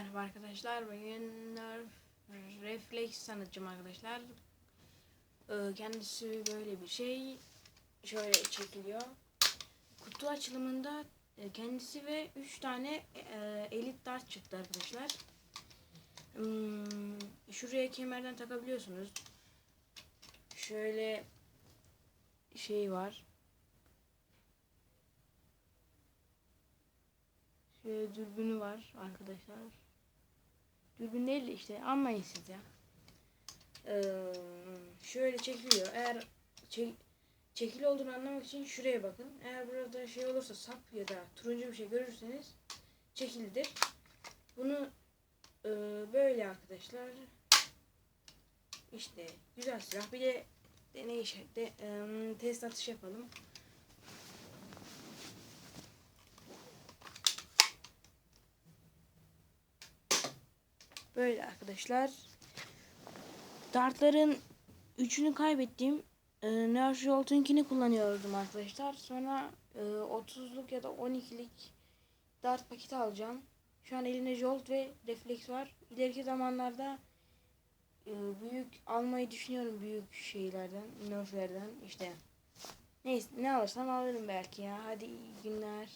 Merhaba arkadaşlar. Bugün Reflex tanıtacağım arkadaşlar. Ee, Kendisi böyle bir şey. Şöyle çekiliyor. Kutu açılımında e, kendisi ve 3 tane e, elit dart çıktı arkadaşlar. Hmm, Şuraya kemerden takabiliyorsunuz. Şöyle şey var. Şöyle dürbünü var arkadaşlar. Dürbün değil de işte anlayın siz ya. Ee, şöyle çekiliyor. Eğer çek, çekili olduğunu anlamak için şuraya bakın. Eğer burada şey olursa sap ya da turuncu bir şey görürseniz çekilidir. Bunu e, böyle arkadaşlar. İşte güzel silah. Bir de deney de, e, test atış yapalım. Böyle arkadaşlar. Dartların üçünü kaybettiğim e, Nerf Jolt'unkini kullanıyordum arkadaşlar. Sonra e, 30'luk ya da 12'lik dart paketi alacağım. Şu an elimde Jolt ve Reflex var. İleriki zamanlarda e, büyük almayı düşünüyorum büyük şeylerden, Nerf'lerden işte. Neyse ne alırsam alırım belki ya. Hadi iyi günler.